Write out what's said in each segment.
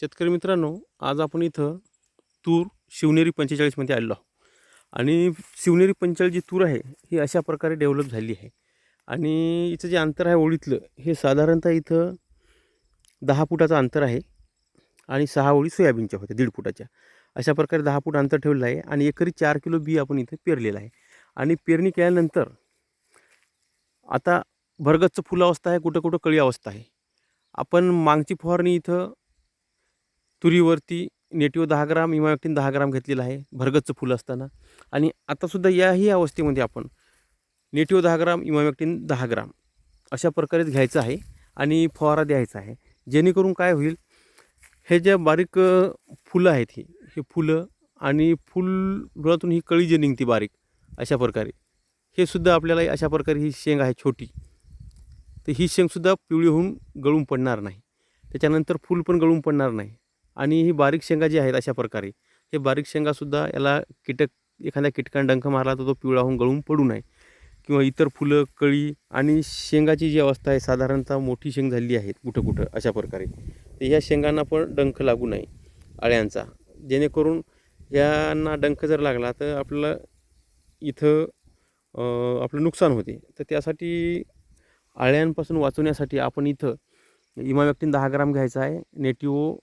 शेतकरी मित्रांनो आज आपण इथं तूर शिवनेरी पंचेचाळीसमध्ये आलेलो आहोत. आणि शिवनेरी पंचेचाळीस जी तूर आहे ही अशा प्रकारे डेव्हलप झाली आहे. आणि इथं जे अंतर आहे ओळीतलं हे साधारणतः इथं दहा फुटाचं अंतर आहे आणि सहा ओळी सोयाबीनच्या होत्या दीड फुटाच्या. अशा प्रकारे दहा फूट अंतर ठेवलेलं आहे आणि एकरी चार किलो बी आपण इथं पेरलेलं आहे. आणि पेरणी केल्यानंतर आता भरगतचं फुलावस्था आहे कुठं कुठं कळी अवस्था आहे. आपण मागची फवारणी इथं तुरीवरती नेटिव्ह दहा ग्राम इमामॅक्टिन दहा ग्राम घेतलेलं आहे भरगतचं फुलं असताना. आणि आतासुद्धा याही अवस्थेमध्ये आपण नेटिव्ह दहा ग्राम इमामॅक्टिन दहा ग्राम अशा प्रकारेच घ्यायचं आहे आणि फवारा द्यायचा आहे. जेणेकरून काय होईल हे ज्या बारीक फुलं आहेत ही हे फुलं आणि फुलातून ही कळी जी निघते बारीक अशा प्रकारे हे सुद्धा आपल्याला अशा प्रकारे ही शेंग आहे छोटी. तर ही शेंगसुद्धा पिवळी होऊन गळून पडणार नाही. त्याच्यानंतर फूल पण गळून पडणार नाही. आणि ही बारीक शेंगा जी आहेत अशा प्रकारे हे बारीक शेंगासुद्धा याला कीटक एखाद्या कीटकाने डंख मारला तर तो पिवळा होऊन गळून पडू नये. किंवा इतर फुलं कळी आणि शेंगाची जी अवस्था आहे साधारणतः मोठी शेंग झालेली आहे कुठं कुठं अशा प्रकारे. तर ह्या शेंगांना पण डंख लागू नये अळ्यांचा. जेणेकरून यांना डंख जर लागला तर आपल्याला इथं आपलं नुकसान होते. तर त्यासाठी अळ्यांपासून वाचवण्यासाठी आपण इथं इमामॅक्टिन दहा ग्राम घ्यायचा आहे. नेटिओ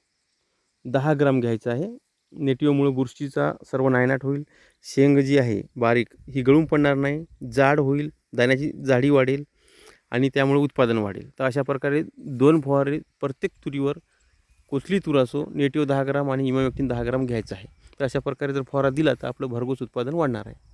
दहा ग्राम घ्यायचा आहे. नेटिओमुळे बुरशीचा सर्व नायनाट होईल. शेंग जी आहे बारीक ही गळून पडणार नाही. जाड होईल दाण्याची जाडी वाढेल आणि त्यामुळे उत्पादन वाढेल. तर अशा प्रकारे दोन फवारे प्रत्येक तुरीवर कुठली तूर असो नेटिव दहा ग्राम आणि इमामॅक्टिन दहा ग्राम घ्यायचं आहे. तर अशा प्रकारे जर फवारा दिला तर आपलं भरघोस उत्पादन वाढणार आहे.